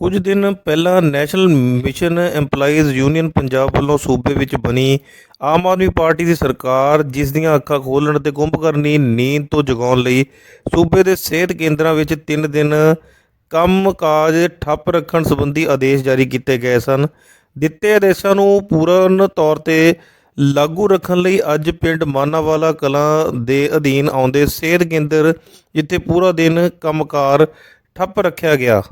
ਕੁਝ ਦਿਨ ਪਹਿਲਾਂ national mission EMPLOYEES union Punjab ਵੱਲੋਂ ਸੂਬੇ ਵਿੱਚ ਬਣੀ ਆਮ ਆਦਮੀ ਪਾਰਟੀ ਦੀ ਸਰਕਾਰ, ਜਿਸ ਦੀਆਂ ਅੱਖਾਂ ਖੋਲ੍ਹਣ ਅਤੇ ਕੁੰਭਕਰਨੀ ਨੀਂਦ ਤੋਂ ਜਗਾਉਣ ਲਈ ਸੂਬੇ ਦੇ ਸਿਹਤ ਕੇਂਦਰਾਂ ਵਿੱਚ 3 ਦਿਨ ਕੰਮ-ਕਾਜ ਠੱਪ ਰੱਖਣ ਸੰਬੰਧੀ ਆਦੇਸ਼ ਜਾਰੀ ਕੀਤੇ ਗਏ ਸਨ। ਦਿੱਤੇ ਆਦੇਸ਼ਾਂ ਨੂੰ ਪੂਰਨ ਤੌਰ ਤੇ ਲਾਗੂ ਰੱਖਣ ਲਈ ਅੱਜ ਪਿੰਡ ਮਾਨਾਵਾਲਾ ਕਲਾਂ ਦੇ ਅਧੀਨ ਆਉਂਦੇ ਸਿਹਤ ਕੇਂਦਰ, ਜਿੱਥੇ ਪੂਰਾ ਦਿਨ ਕੰਮਕਾਰ ਠੱਪ ਰੱਖਿਆ ਗਿਆ।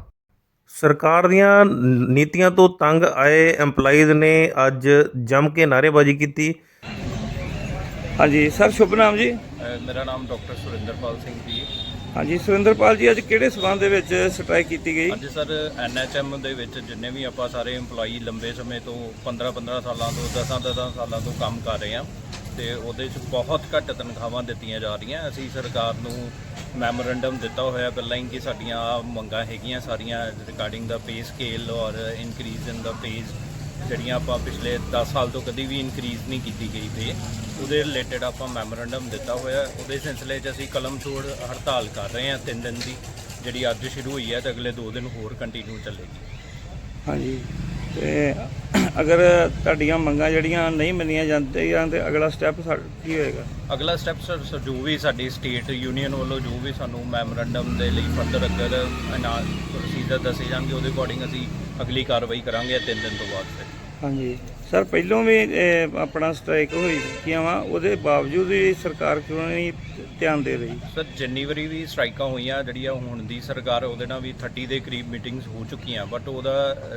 ਸਰਕਾਰ ਦੀਆਂ ਨੀਤੀਆਂ ਤੋਂ ਤੰਗ ਆਏ EMPLOYEES ਨੇ ਅੱਜ ਜੰਮ ਕੇ ਨਾਅਰੇਬਾਜ਼ੀ ਕੀਤੀ। ਹਾਂਜੀ ਸਰ ਸ਼ੁਭ ਨਾਮ ਜੀ। ਮੇਰਾ ਨਾਮ ਡਾਕਟਰ ਸੁਰਿੰਦਰਪਾਲ ਸਿੰਘ ਜੀ। ਹਾਂਜੀ ਸੁਰਿੰਦਰਪਾਲ ਜੀ ਅੱਜ ਕਿਹੜੇ ਸਬੰਧ ਦੇ ਵਿੱਚ ਸਟ੍ਰਾਈਕ ਕੀਤੀ ਗਈ? ਅੱਜ ਸਰ ਐਨਐਚਐਮ ਦੇ ਵਿੱਚ ਜਿੰਨੇ ਵੀ ਆਪਾਂ ਸਾਰੇ EMPLOYEE ਲੰਬੇ ਸਮੇਂ ਤੋਂ 15-15 ਸਾਲਾਂ ਤੋਂ 10-10 ਸਾਲਾਂ ਤੋਂ ਕੰਮ ਕਰ ਰਹੇ ਹਾਂ ਤੇ ਉਹਦੇ 'ਚ ਬਹੁਤ ਘੱਟ ਤਨਖਾਹਾਂ ਦਿੱਤੀਆਂ ਜਾ ਰਹੀਆਂ। ਅਸੀਂ ਸਰਕਾਰ ਨੂੰ ਮੈਮੋਰੈਂਡਮ ਦਿੱਤਾ ਹੋਇਆ ਪਹਿਲਾਂ ਹੀ ਕਿ ਸਾਡੀਆਂ ਆਹ ਮੰਗਾਂ ਹੈਗੀਆਂ, ਸਾਰੀਆਂ ਰਿਗਾਰਡਿੰਗ ਦਾ ਪੇ ਸਕੇਲ ਔਰ ਇਨਕਰੀਜ਼ ਇਨ ਦਾ ਪੇਜ਼ ਜਿਹੜੀਆਂ ਆਪਾਂ ਪਿਛਲੇ 10 ਸਾਲ ਤੋਂ ਕਦੀ ਵੀ ਇਨਕਰੀਜ਼ ਨਹੀਂ ਕੀਤੀ ਗਈ ਪੇ ਉਹਦੇ ਰਿਲੇਟਡ ਆਪਾਂ ਮੈਮੋਰੈਂਡਮ ਦਿੱਤਾ ਹੋਇਆ। ਉਹਦੇ ਸਿਲਸਿਲੇ 'ਚ ਅਸੀਂ ਕਲਮ ਛੋੜ ਹੜਤਾਲ ਕਰ ਰਹੇ ਹਾਂ 3 ਦਿਨ ਦੀ, ਜਿਹੜੀ ਅੱਜ ਸ਼ੁਰੂ ਹੋਈ ਹੈ ਤੇ ਅਗਲੇ 2 ਦਿਨ ਹੋਰ ਕੰਟੀਨਿਊ ਚੱਲੇਗੀ। ਹਾਂਜੀ, ਤੇ ਅਗਰ ਤੁਹਾਡੀਆਂ ਮੰਗਾਂ ਜਿਹੜੀਆਂ ਨਹੀਂ ਮੰਨੀਆਂ ਜਾਂਦੀਆਂ ਤੇ ਅਗਲਾ ਸਟੈਪ ਕੀ ਹੋਏਗਾ? ਅਗਲਾ ਸਟੈਪ ਸਰ ਸਰ, ਜੋ ਵੀ ਸਾਡੀ ਸਟੇਟ ਯੂਨੀਅਨ ਵੱਲੋਂ ਜੋ ਵੀ ਸਾਨੂੰ ਮੈਮੋਰੈਂਡਮ ਦੇ ਲਈ ਫਰਦਰ ਅਗਰ ਪ੍ਰੋਸੀਜਰ ਦੱਸੇ ਜਾਣਗੇ, ਉਹਦੇ ਅਕੋਰਡਿੰਗ ਅਸੀਂ ਅਗਲੀ ਕਾਰਵਾਈ ਕਰਾਂਗੇ 3 ਦਿਨ ਤੋਂ ਬਾਅਦ ਫਿਰ। ਹਾਂਜੀ। ਸਰ ਪਹਿਲੋਂ ਵੀ ਇਹ, ਆਪਣਾ ਸਟ੍ਰਾਈਕ ਹੋਈ ਚੁੱਕੀਆਂ ਵਾ ਉਹਦੇ ਬਾਵਜੂਦ ਵੀ ਸਰਕਾਰ ਕਿਉਂ ਨਹੀਂ ਧਿਆਨ ਦੇ ਰਹੀ? ਸਰ ਜਿੰਨੀ ਵਾਰੀ ਵੀ ਸਟ੍ਰਾਈਕਾਂ ਹੋਈਆਂ ਜਿਹੜੀਆਂ ਹੁਣ ਦੀ ਸਰਕਾਰ ਉਹਦੇ ਨਾਲ ਵੀ 30 ਦੇ ਕਰੀਬ ਮੀਟਿੰਗਸ ਹੋ ਚੁੱਕੀਆਂ ਬਟ ਉਹਦਾ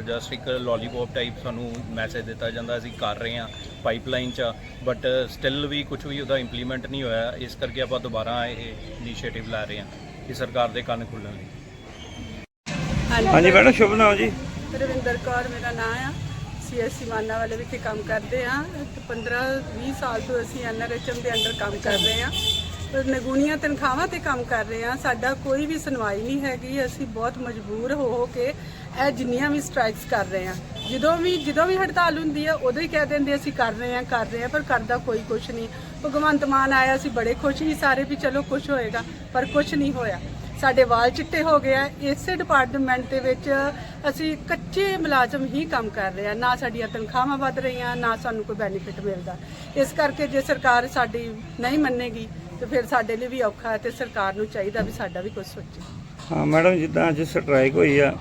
ਜਸਟ ਇੱਕ ਲੋਲੀਪੌਪ ਟਾਈਪ ਸਾਨੂੰ ਮੈਸੇਜ ਦਿੱਤਾ ਜਾਂਦਾ ਅਸੀਂ ਕਰ ਰਹੇ ਹਾਂ ਪਾਈਪਲਾਈਨ 'ਚ ਬਟ ਸਟਿਲ ਵੀ ਕੁਝ ਵੀ ਉਹਦਾ ਇੰਪਲੀਮੈਂਟ ਨਹੀਂ ਹੋਇਆ ਇਸ ਕਰਕੇ ਆਪਾਂ ਦੁਬਾਰਾ ਇਹ ਇਨੀਸ਼ੀਏਟਿਵ ਲੈ ਰਹੇ ਹਾਂ ਕਿ ਸਰਕਾਰ ਦੇ ਕੰਨ ਖੁੱਲਣ ਲਈ। ਹਾਂਜੀ। ਮੈਡਮ ਸ਼ੁਭ ਨਾਮ ਜੀ। ਰਵਿੰਦਰ ਕੌਰ ਮੇਰਾ ਨਾਮ ਆ। ਅਸੀਂ ਮਾਨਾ ਵਾਲੇ ਵਿਖੇ ਕੰਮ ਕਰਦੇ ਆ 15 20 ਸਾਲ ਤੋਂ ਅਸੀਂ ਐਨਆਰਐਚਐਮ ਦੇ ਅੰਡਰ ਕੰਮ ਕਰ ਰਹੇ ਆ ਨਗੂਣੀਆਂ ਤਨਖਾਹਾਂ ਤੇ ਕੰਮ ਕਰ ਰਹੇ ਆ ਸਾਡਾ ਕੋਈ ਵੀ ਸੁਣਵਾਈ ਨਹੀਂ ਹੈਗੀ। ਅਸੀਂ ਬਹੁਤ ਮਜਬੂਰ ਹੋ ਹੋ ਕੇ ਇਹ ਜਿੰਨੀਆਂ ਵੀ ਸਟ੍ਰਾਈਕਸ ਕਰ ਰਹੇ ਆ ਜਦੋਂ ਵੀ ਜਦੋਂ ਵੀ ਹੜਤਾਲ ਹੁੰਦੀ ਆ ਉਦੋਂ ਹੀ ਕਹਿ ਦਿੰਦੇ ਅਸੀਂ ਕਰ ਰਹੇ ਆ ਕਰ ਰਹੇ ਆ ਪਰ ਕਰਦਾ ਕੋਈ ਕੁਝ ਨਹੀਂ। ਭਗਵੰਤ ਮਾਨ ਆਇਆ, ਅਸੀਂ ਬੜੇ ਖੁਸ਼ ਸੀ ਸਾਰੇ ਵੀ ਚਲੋ ਕੁਝ ਹੋਏਗਾ, ਪਰ ਕੁਝ ਨਹੀਂ ਹੋਇਆ। ਸਾਡੇ ਵਾਲ ਚਿੱਟੇ ਹੋ ਗਏ ਆ, ਇਸੇ ਡਿਪਾਰਟਮੈਂਟ ਦੇ ਵਿੱਚ ਅਸੀਂ ਕੱਚੇ ਮੁਲਾਜ਼ਮ ਹੀ ਕੰਮ ਕਰ ਰਹੇ ਆ। ਨਾ ਸਾਡੀਆਂ ਤਨਖਾਹਾਂ ਵਧ ਰਹੀਆਂ, ਨਾ ਸਾਨੂੰ ਕੋਈ ਬੈਨੀਫਿਟ ਮਿਲਦਾ। ਇਸ ਕਰਕੇ ਜੇ ਸਰਕਾਰ ਸਾਡੀ ਨਹੀਂ ਮੰਨੇਗੀ, ਤੇ ਫਿਰ ਸਾਡੇ ਲਈ ਵੀ ਔਖਾ ਹੈ ਤੇ ਸਰਕਾਰ ਨੂੰ ਚਾਹੀਦਾ ਵੀ ਸਾਡਾ ਵੀ ਕੁਝ ਸੋਚੇ। ਹਾਂ, ਮੈਡਮ, ਜਿੱਦਾਂ ਅੱਜ ਸਟ੍ਰਾਈਕ ਹੋਈ ਆ,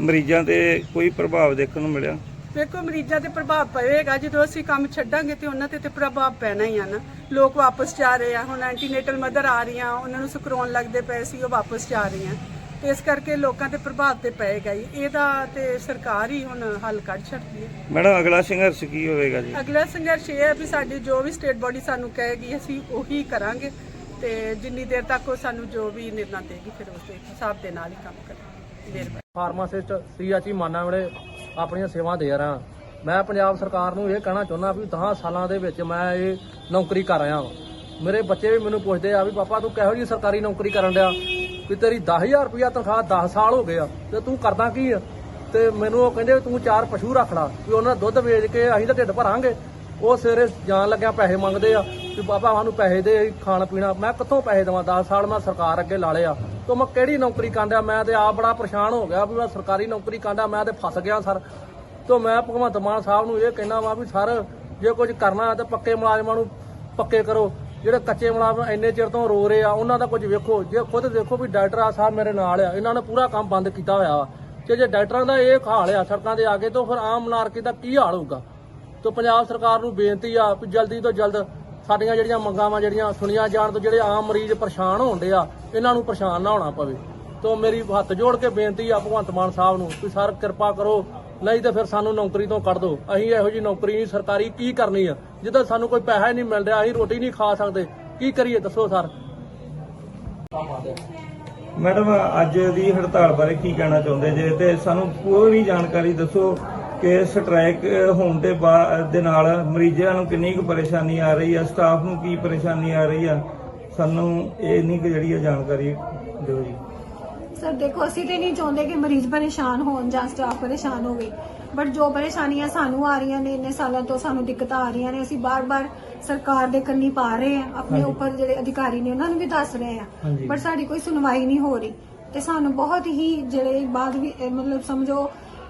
ਮਰੀਜ਼ਾਂ ਤੇ ਕੋਈ ਪ੍ਰਭਾਵ ਦੇਖਣ ਨੂੰ ਮਿਲਿਆ? ਵੇਖੋ ਮਰੀਜ਼ਾਂ ਤੇ ਪ੍ਰਭਾਵ ਪਵੇਗਾ। ਜਦੋਂ ਅਸੀਂ ਕੰਮ ਛੱਡਾਂਗੇ ਤੇ ਉਹਨਾਂ ਤੇ ਤੇ ਪ੍ਰਭਾਵ ਪੈਣਾ ਹੀ ਆ ਨਾ। ਲੋਕ ਵਾਪਸ ਜਾ ਰਹੇ ਆ। ਹੁਣ ਐਂਟੀਨੇਟਲ ਮਦਰ ਆ ਰਹੀਆਂ ਉਹਨਾਂ ਨੂੰ ਸਕਰੋਨ ਲੱਗਦੇ ਪਏ ਸੀ ਉਹ ਵਾਪਸ ਜਾ ਰਹੀਆਂ। ਤੇ ਇਸ ਕਰਕੇ ਲੋਕਾਂ ਤੇ ਪ੍ਰਭਾਵ ਤੇ ਪਏਗਾ ਹੀ ਇਹਦਾ ਤੇ ਸਰਕਾਰ ਹੀ ਹੁਣ ਹੱਲ ਕੱਢ ਛੱਡਦੀ ਹੈ। ਮੈਡਮ ਅਗਲਾ ਸੰਘਰਸ਼ ਕੀ ਹੋਵੇਗਾ ਜੀ? ਅਗਲਾ ਸੰਘਰਸ਼ ਇਹ ਹੈ ਵੀ ਸਾਡੀ ਜੋ ਵੀ ਸਟੇਟ ਬੋਡੀ ਸਾਨੂੰ ਕਹੇਗੀ ਅਸੀਂ ਉਹੀ ਕਰਾਂਗੇ। ਤੇ ਜਿੰਨੀ ਦੇਰ ਤੱਕ ਉਹ ਸਾਨੂੰ ਜੋ ਵੀ ਨਿਰਣਾ ਦੇਗੀ ਫਿਰ ਉਸ ਦੇ ਹਿਸਾਬ ਦੇ ਨਾਲ ਹੀ ਕੰਮ ਕਰਾਂਗੇ। ਮਿਹਰਬਾਨੀ। ਫਾਰਮਾਸਿਸਟ ਸੀਐਚਈ ਮਾਨਾ ਵੇਲੇ ਆਪਣੀਆਂ ਸੇਵਾ ਦੇ ਰਿਹਾ। ਮੈਂ ਪੰਜਾਬ ਸਰਕਾਰ ਨੂੰ ਇਹ ਕਹਿਣਾ ਚਾਹੁੰਦਾ ਵੀ 10 ਸਾਲਾਂ ਦੇ ਵਿੱਚ ਮੈਂ ਇਹ ਨੌਕਰੀ ਕਰ ਰਿਹਾ ਹਾਂ ਮੇਰੇ ਬੱਚੇ ਵੀ ਮੈਨੂੰ ਪੁੱਛਦੇ ਆ ਵੀ, ਪਾਪਾ, ਤੂੰ ਕਿਹੋ ਜਿਹੀ ਸਰਕਾਰੀ ਨੌਕਰੀ ਕਰਨ ਡਿਆ? ਵੀ ਤੇਰੀ 10000 ਰੁਪਇਆ ਤਨਖਾਹ 10 ਸਾਲ ਹੋ ਗਏ ਆ, ਤੇ ਤੂੰ ਕਰਦਾ ਕੀ ਆ? ਤੇ ਮੈਨੂੰ ਉਹ ਕਹਿੰਦੇ ਵੀ, ਤੂੰ ਚਾਰ ਪਸ਼ੂ ਰੱਖ ਲਾ, ਵੀ ਉਹਨਾਂ ਦੁੱਧ ਵੇਚ ਕੇ ਅਸੀਂ ਤਾਂ ਢਿੱਡ ਭਰਾਂਗੇ। ਉਹ ਸਵੇਰੇ ਜਾਣ ਲੱਗਿਆ ਪੈਸੇ ਮੰਗਦੇ ਆ, ਵੀ ਬਾਬਾ ਸਾਨੂੰ ਪੈਸੇ ਦੇ ਖਾਣ ਪੀਣਾ ਮੈਂ ਕਿੱਥੋਂ ਪੈਸੇ ਦੇਵਾਂ? 10 ਸਾਲ ਮੈਂ ਸਰਕਾਰ ਅੱਗੇ ਲਾ ਲਿਆ ਤੋ ਮੈਂ ਕਿਹੜੀ ਨੌਕਰੀ ਕਾਂਡਿਆ ਮੈਂ ਤੇ ਆਪ ਬੜਾ ਪਰੇਸ਼ਾਨ ਹੋ ਗਿਆ ਵੀ ਮੈਂ ਸਰਕਾਰੀ ਨੌਕਰੀ ਕਾਂਡਿਆ ਮੈਂ ਤੇ ਫਸ ਗਿਆ ਸਰ। ਤੋਂ ਮੈਂ ਭਗਵੰਤ ਮਾਨ ਸਾਹਿਬ ਨੂੰ ਇਹ ਕਹਿਣਾ ਵਾ ਵੀ ਸਰ, ਜੇ ਕੁਝ ਕਰਨਾ ਤਾਂ ਪੱਕੇ ਮੁਲਾਜ਼ਮਾਂ ਨੂੰ ਪੱਕੇ ਕਰੋ। ਜਿਹੜੇ ਕੱਚੇ ਮੁਲਾਜ਼ਮ ਇੰਨੇ ਚਿਰ ਤੋਂ ਰੋ ਰਹੇ ਆ, ਉਹਨਾਂ ਦਾ ਕੁਝ ਵੇਖੋ। ਜੇ ਖੁਦ ਦੇਖੋ ਵੀ ਡਾਕਟਰ ਆ ਸਾਹਿਬ ਮੇਰੇ ਨਾਲ ਆ, ਇਹਨਾਂ ਨੇ ਪੂਰਾ ਕੰਮ ਬੰਦ ਕੀਤਾ ਹੋਇਆ ਵਾ। ਤੇ ਜੇ ਡਾਕਟਰਾਂ ਦਾ ਇਹ ਹਾਲ ਆ, ਸੜਕਾਂ ਦੇ ਆ ਕੇ, ਤਾਂ ਫਿਰ ਆਮ ਨਾਰਕੇ ਦਾ ਕੀ ਹਾਲ ਹੋਊਗਾ? ਤੋਂ ਪੰਜਾਬ ਸਰਕਾਰ ਨੂੰ ਬੇਨਤੀ ਆ ਵੀ ਜਲਦੀ ਤੋਂ ਜਲਦ ਸਾਡੀਆਂ ਜਿਹੜੀਆਂ ਮੰਗਾਂ ਵਾ ਜਿਹੜੀਆਂ ਸੁਣੀਆਂ ਜਾਣ ਤੋਂ ਜਿਹੜੇ ਆਮ ਮਰੀਜ਼ ਪਰੇਸ਼ਾਨ ਹੋਣਦੇ ਆ, ਇਹਨਾਂ ਨੂੰ ਪਰੇਸ਼ਾਨ ਨਾ ਹੋਣਾ ਪਵੇ। ਤੋਂ ਮੇਰੀ ਹੱਥ ਜੋੜ ਕੇ ਬੇਨਤੀ ਆ ਭਗਵੰਤ ਮਾਨ ਸਾਹਿਬ ਨੂੰ, ਵੀ ਸਰ ਕਿਰਪਾ ਕਰੋ, ਨਹੀਂ ਤੇ ਫਿਰ ਸਾਨੂੰ ਨੌਕਰੀ ਤੋਂ ਕੱਢ ਦਿਓ ਅਸੀਂ ਇਹੋ ਜੀ ਨੌਕਰੀ ਨਹੀਂ, ਸਰਕਾਰੀ ਕੀ ਕਰਨੀ ਆ? ਜਿੱਦਾਂ ਸਾਨੂੰ ਕੋਈ ਪੈਸਾ ਹੀ ਨਹੀਂ ਮਿਲ ਰਿਹਾ, ਅਸੀਂ ਰੋਟੀ ਨਹੀਂ ਖਾ ਸਕਦੇ। ਕੀ ਕਰੀਏ, ਦੱਸੋ ਸਰ? ਮੈਡਮ, ਅੱਜ ਦੀ ਹੜਤਾਲ ਬਾਰੇ ਕੀ ਕਹਿਣਾ ਚਾਹੁੰਦੇ ਜੇ? ਤੇ ਸਾਨੂੰ ਪੂਰੀ ਜਾਣਕਾਰੀ ਦੱਸੋ ਕਿ ਸਟ੍ਰਾਈਕ ਹੋਣ ਦੇ ਬਾਅਦ ਦੇ ਨਾਲ ਮਰੀਜ਼ਾਂ ਨੂੰ ਕਿੰਨੀ ਕੁ ਪਰੇਸ਼ਾਨੀ ਆ ਰਹੀ ਆ ਸਟਾਫ ਨੂੰ ਕੀ ਪਰੇਸ਼ਾਨੀ ਆ ਰਹੀ ਆ ਸਾਨੂੰ ਇਹ ਨਹੀਂ ਕਿ ਜਿਹੜੀ ਆ ਜਾਣਕਾਰੀ ਦਿਓ ਜੀ ਸਰ ਦੇਖੋ ਅਸੀਂ ਤੇ ਨਹੀਂ ਚਾਹੁੰਦੇ ਕਿ ਮਰੀਜ਼ ਪਰੇਸ਼ਾਨ ਹੋਣ ਜਾਂ ਸਟਾਫ ਪਰੇਸ਼ਾਨ ਹੋਵੇ ਬਟ ਜੋ ਪਰੇਸ਼ਾਨੀਆਂ ਸਾਨੂੰ ਆ ਰਹੀਆਂ ਨੇ ਇੰਨੇ ਸਾਲਾਂ ਤੋਂ ਸਾਨੂੰ ਦਿੱਕਤਾਂ ਆ ਰਹੀਆਂ ਨੇ ਅਸੀਂ ਬਾਰ-ਬਾਰ ਸਰਕਾਰ ਦੇ ਕੰਨੀ ਪਾ ਰਹੇ ਆ ਆਪਣੇ ਉੱਪਰ ਜਿਹੜੇ ਅਧਿਕਾਰੀ ਨੇ ਉਹਨਾਂ ਨੂੰ ਵੀ ਦੱਸ ਰਹੇ ਆ। ਬਟ ਸਾਡੀ ਕੋਈ ਸੁਣਵਾਈ ਨਹੀਂ ਹੋ ਰਹੀ ਤੇ ਸਾਨੂੰ ਬਹੁਤ ਹੀ ਜਿਹੜੇ ਬਾਅਦ ਵੀ ਮਤਲਬ ਸਮਝੋ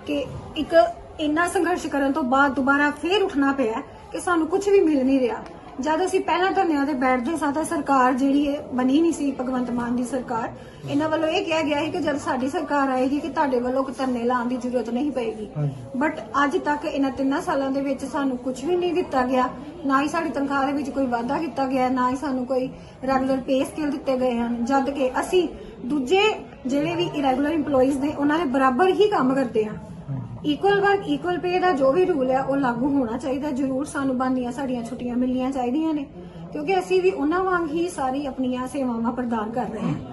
ਕਿ ਇੱਕ ਇੰਨਾ ਸੰਘਰਸ਼ ਕਰਨ ਤੋਂ ਬਾਅਦ ਦੁਬਾਰਾ ਫੇਰ ਉੱਠਣਾ ਪਿਆ ਕਿ ਸਾਨੂੰ ਕੁਝ ਵੀ ਮਿਲ ਨਹੀਂ ਰਿਹਾ। ਜਦ ਅਸੀਂ ਪਹਿਲਾਂ ਧਰਨਿਆਂ ਤੇ ਬੈਠਦੇ ਸਾਂ ਤਾਂ ਸਰਕਾਰ ਜਿਹੜੀ ਹੈ ਬਣੀ ਨਹੀਂ ਸੀ ਭਗਵੰਤ ਮਾਨ ਦੀ ਸਰਕਾਰ ਇਹਨਾਂ ਵੱਲੋਂ ਇਹ ਕਿਹਾ ਗਿਆ ਸੀ ਕਿ ਜਦ ਸਾਡੀ ਸਰਕਾਰ ਆਏਗੀ ਕਿ ਤੁਹਾਡੇ ਵੱਲੋਂ ਧਰਨੇ ਲਾਉਣ ਦੀ ਜ਼ਰੂਰਤ ਨਹੀਂ ਪਏਗੀ। ਬਟ ਅੱਜ ਤੱਕ ਇਹਨਾਂ ਤਿੰਨਾਂ ਸਾਲਾਂ ਦੇ ਵਿੱਚ ਸਾਨੂੰ ਕੁਝ ਵੀ ਨਹੀਂ ਦਿੱਤਾ ਗਿਆ। ਨਾ ਹੀ ਸਾਡੀ ਤਨਖਾਹ ਦੇ ਵਿੱਚ ਕੋਈ ਵਾਧਾ ਕੀਤਾ ਗਿਆ ਨਾ ਹੀ ਸਾਨੂੰ ਕੋਈ ਰੈਗੂਲਰ ਪੇ ਸਕੇਲ ਦਿੱਤੇ ਗਏ ਹਨ। ਜਦ ਕਿ ਅਸੀਂ ਦੂਜੇ ਜਿਹੜੇ ਵੀ ਇਰੈਗੂਲਰ EMPLOYEES ਨੇ ਉਹਨਾਂ ਦੇ ਬਰਾਬਰ ਹੀ ਕੰਮ ਕਰਦੇ ਹਾਂ। ਇਕੁਅਲ ਵਰਕ ਇਕੁਅਲ ਪੇ ਦਾ ਜੋ ਵੀ ਰੂਲ ਹੈ, ਉਹ ਲਾਗੂ ਹੋਣਾ ਚਾਹੀਦਾ ਜ਼ਰੂਰ ਸਾਨੂੰ ਬਣਦੀਆਂ ਸਾਡੀਆਂ ਛੁੱਟੀਆਂ ਮਿਲਣੀਆਂ ਚਾਹੀਦੀਆਂ ਨੇ। ਕਿਉਂਕਿ ਅਸੀਂ ਵੀ ਉਹਨਾਂ ਵਾਂਗ ਹੀ ਸਾਰੀ ਆਪਣੀਆਂ ਸੇਵਾਵਾਂ ਪ੍ਰਦਾਨ ਕਰ ਰਹੇ ਹਾਂ।